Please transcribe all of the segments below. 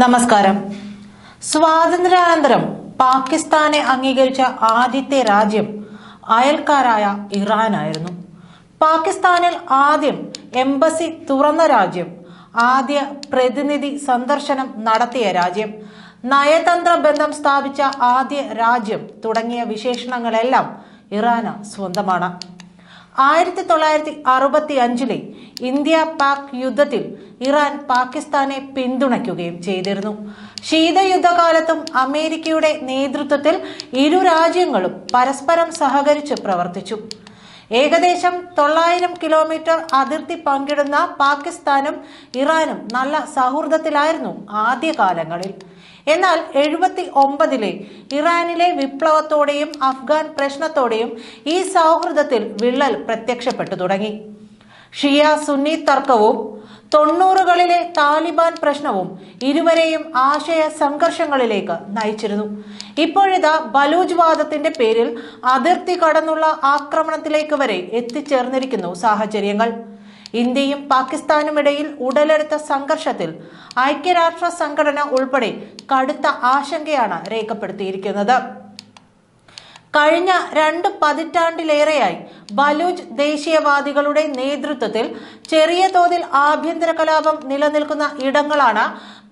നമസ്കാരം. സ്വാതന്ത്ര്യാനന്തരം പാകിസ്ഥാനെ അംഗീകരിച്ച ആദ്യത്തെ രാജ്യം അയൽക്കാരായ ഇറാനായിരുന്നു. പാകിസ്ഥാനിൽ ആദ്യം എംബസി തുറന്ന രാജ്യം ആദ്യ പ്രതിനിധി സന്ദർശനം നടത്തിയ രാജ്യം നയതന്ത്ര ബന്ധം സ്ഥാപിച്ച ആദ്യ രാജ്യം തുടങ്ങിയ വിശേഷണങ്ങളെല്ലാം ഇറാന് സ്വന്തമാണ്. ആയിരത്തി തൊള്ളായിരത്തി അറുപത്തി അഞ്ചിലെ ഇന്ത്യ പാക് യുദ്ധത്തിൽ ഇറാൻ പാകിസ്ഥാനെ പിന്തുണയ്ക്കുകയും ചെയ്തിരുന്നു. ശീതയുദ്ധകാലത്തും അമേരിക്കയുടെ നേതൃത്വത്തിൽ ഇരു രാജ്യങ്ങളും പരസ്പരം സഹകരിച്ച് പ്രവർത്തിച്ചു. ഏകദേശം തൊള്ളായിരം കിലോമീറ്റർ അതിർത്തി പങ്കിടുന്ന പാകിസ്ഥാനും ഇറാനും നല്ല സൗഹൃദത്തിലായിരുന്നു ആദ്യകാലങ്ങളിൽ. എന്നാൽ എഴുപത്തി ഒമ്പതിലെ ഇറാനിലെ വിപ്ലവത്തോടെയും അഫ്ഗാൻ പ്രശ്നത്തോടെയും ഈ സൗഹൃദത്തിൽ വിള്ളൽ പ്രത്യക്ഷപ്പെട്ടു തുടങ്ങി. ഷിയ സുന്നി തർക്കവും തൊണ്ണൂറുകളിലെ താലിബാൻ പ്രശ്നവും ഇരുവരെയും ആശയ സംഘർഷങ്ങളിലേക്ക് നയിച്ചിരുന്നു. ഇപ്പോഴിതാ ബലൂജ് വാദത്തിന്റെ പേരിൽ അതിർത്തി കടന്നുള്ള ആക്രമണത്തിലേക്ക് വരെ എത്തിച്ചേർന്നിരിക്കുന്നു സാഹചര്യങ്ങൾ. ഇന്ത്യയും പാകിസ്ഥാനും ഇടയിൽ ഉടലെടുത്ത സംഘർഷത്തിൽ ഐക്യരാഷ്ട്ര സംഘടന ഉൾപ്പെടെ കടുത്ത ആശങ്കയാണ് രേഖപ്പെടുത്തിയിരിക്കുന്നത്. കഴിഞ്ഞ രണ്ട് പതിറ്റാണ്ടിലേറെയായി ബലൂച്ച് ദേശീയവാദികളുടെ നേതൃത്വത്തിൽ ചെറിയ തോതിൽ ആഭ്യന്തര കലാപം നിലനിൽക്കുന്ന ഇടങ്ങളാണ്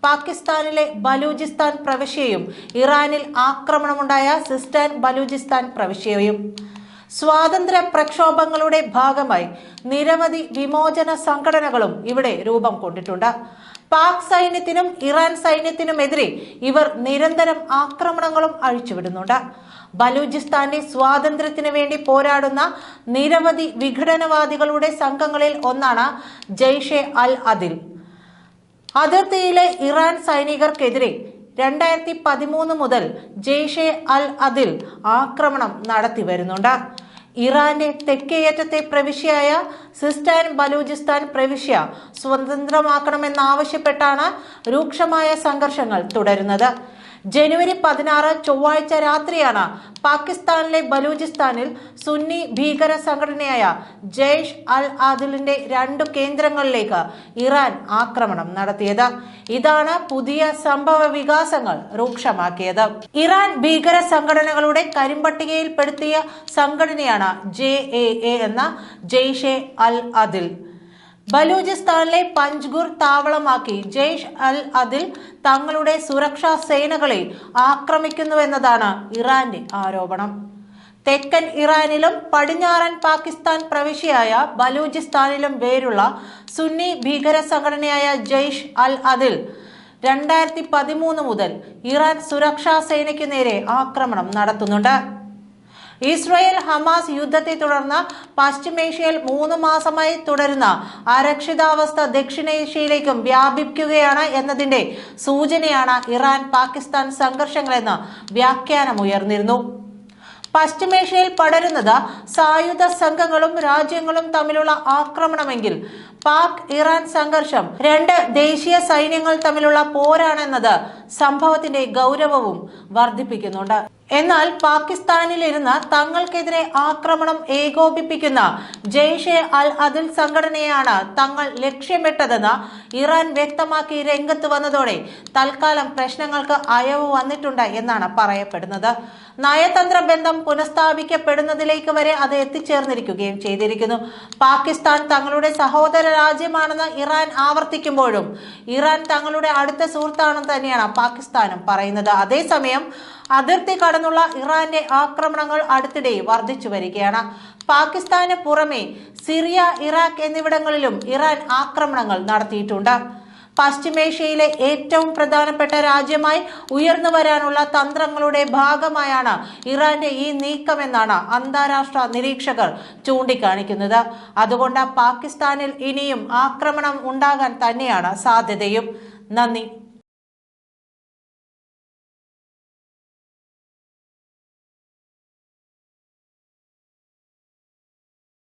പാകിസ്ഥാനിലെ ബലൂചിസ്ഥാൻ പ്രവിശ്യയും ഇറാനിൽ ആക്രമണമുണ്ടായ സിസ്റ്റാൻ ബലൂചിസ്ഥാൻ പ്രവിശ്യയും. സ്വാതന്ത്ര്യ പ്രക്ഷോഭങ്ങളുടെ ഭാഗമായി നിരവധി വിമോചന സംഘടനകളും ഇവിടെ രൂപം കൊണ്ടിട്ടുണ്ട്. പാക് സൈന്യത്തിനും ഇറാൻ സൈന്യത്തിനുമെതിരെ ഇവർ നിരന്തരം ആക്രമണങ്ങളും അഴിച്ചുവിടുന്നുണ്ട്. ബലൂചിസ്ഥാന്റെ സ്വാതന്ത്ര്യത്തിന് വേണ്ടി പോരാടുന്ന നിരവധി വിഘടനവാദികളുടെ സംഘങ്ങളിൽ ഒന്നാണ് ജെയ്ഷെ അൽ അദിൽ. അതിർത്തിയിലെ ഇറാൻ സൈനികർക്കെതിരെ രണ്ടായിരത്തി പതിമൂന്ന് മുതൽ ജെയ്ഷെ അൽ അദിൽ ആക്രമണം നടത്തി വരുന്നുണ്ട്. ഇറാന്റെ തെക്കേയറ്റത്തെ പ്രവിശ്യയായ സിസ്റ്റാൻ ബലൂചിസ്ഥാൻ പ്രവിശ്യ സ്വതന്ത്രമാക്കണമെന്നാവശ്യപ്പെട്ടാണ് രൂക്ഷമായ സംഘർഷങ്ങൾ തുടരുന്നത്. ജനുവരി പതിനാറ് ചൊവ്വാഴ്ച രാത്രിയാണ് പാകിസ്ഥാനിലെ ബലൂചിസ്ഥാനിൽ സുന്നി ഭീകര സംഘടനയായ ജെയ്ഷ് അൽ ആദിലിന്റെ രണ്ടു കേന്ദ്രങ്ങളിലേക്ക് ഇറാൻ ആക്രമണം നടത്തിയത്. ഇതാണ് പുതിയ സംഭവ വികാസങ്ങൾ രൂക്ഷമാക്കിയത്. ഇറാൻ ഭീകര സംഘടനകളുടെ കരിമ്പട്ടികയിൽപ്പെടുത്തിയ സംഘടനയാണ് ജെ എ എന്ന ജെയ്ഷെ അൽ അദിൽ ബലൂചിസ്ഥാനിലെ പഞ്ച്ഗുർ താവളമാക്കി ജെയ്ഷ് അൽ അതിൽ തങ്ങളുടെ സുരക്ഷാ സേനകളെ ആക്രമിക്കുന്നുവെന്നതാണ് ഇറാന്റെ ആരോപണം. തെക്കൻ ഇറാനിലും പടിഞ്ഞാറൻ പാകിസ്ഥാൻ പ്രവിശ്യയായ ബലൂചിസ്ഥാനിലും വേരുള്ള സുന്നി ഭീകര സംഘടനയായ ജെയ്ഷ് അൽ അതിൽ രണ്ടായിരത്തി പതിമൂന്ന് മുതൽ ഇറാൻ സുരക്ഷാ സേനയ്ക്കു നേരെ ആക്രമണം നടത്തുന്നുണ്ട്. ഇസ്രായേൽ ഹമാസ് യുദ്ധത്തെ തുടർന്ന് പശ്ചിമേഷ്യയിൽ മൂന്ന് മാസമായി തുടരുന്ന അരക്ഷിതാവസ്ഥ ദക്ഷിണേഷ്യയിലേക്കും വ്യാപിക്കുകയാണ് എന്നതിന്റെ സൂചനയാണ് ഇറാൻ പാകിസ്ഥാൻ സംഘർഷങ്ങളെന്ന് വ്യാഖ്യാനമുയർന്നിരുന്നു പശ്ചിമേഷ്യയിൽ പടരുന്നത് സായുധ സംഘങ്ങളും രാജ്യങ്ങളും തമ്മിലുള്ള ആക്രമണമെങ്കിൽ പാക് ഇറാൻ സംഘർഷം രണ്ട് ദേശീയ സൈന്യങ്ങൾ തമ്മിലുള്ള പോരാണെന്നത് സംഭവത്തിന്റെ ഗൗരവവും വർദ്ധിപ്പിക്കുന്നുണ്ട്. എന്നാൽ പാകിസ്ഥാനിലിരുന്ന തങ്ങൾക്കെതിരെ ആക്രമണം ഏകോപിപ്പിക്കുന്ന ജെയ്ഷെ അൽ അദിൽ സംഘടനയാണ് തങ്ങൾ ലക്ഷ്യമിട്ടതെന്ന് ഇറാൻ വ്യക്തമാക്കി രംഗത്ത് വന്നതോടെ തൽക്കാലം പ്രശ്നങ്ങൾക്ക് അയവ് വന്നിട്ടുണ്ട് എന്നാണ് പറയപ്പെടുന്നത്. നയതന്ത്ര ബന്ധം പുനഃസ്ഥാപിക്കപ്പെടുന്നതിലേക്ക് വരെ അത് എത്തിച്ചേർന്നിരിക്കുകയും ചെയ്തിരിക്കുന്നു. പാകിസ്ഥാൻ തങ്ങളുടെ സഹോദര രാജ്യമാണെന്ന് ഇറാൻ ആവർത്തിക്കുമ്പോഴും ഇറാൻ തങ്ങളുടെ അടുത്ത സുഹൃത്താണെന്ന് തന്നെയാണ് പാകിസ്ഥാനും പറയുന്നത്. അതേസമയം അതിർത്തി കടന്നുള്ള ഇറാന്റെ ആക്രമണങ്ങൾ അടുത്തിടെ വർദ്ധിച്ചു വരികയാണ്. പാകിസ്ഥാന് പുറമെ സിറിയ ഇറാഖ് എന്നിവിടങ്ങളിലും ഇറാൻ ആക്രമണങ്ങൾ നടത്തിയിട്ടുണ്ട്. പശ്ചിമേഷ്യയിലെ ഏറ്റവും പ്രധാനപ്പെട്ട രാജ്യമായി ഉയർന്നു വരാനുള്ള തന്ത്രങ്ങളുടെ ഭാഗമായാണ് ഇറാന്റെ ഈ നീക്കമെന്നാണ് അന്താരാഷ്ട്ര നിരീക്ഷകർ ചൂണ്ടിക്കാണിക്കുന്നത്. അതുകൊണ്ട് പാകിസ്ഥാനിൽ ഇനിയും ആക്രമണം ഉണ്ടാകാൻ തന്നെയാണ് സാധ്യതയും. നന്ദി.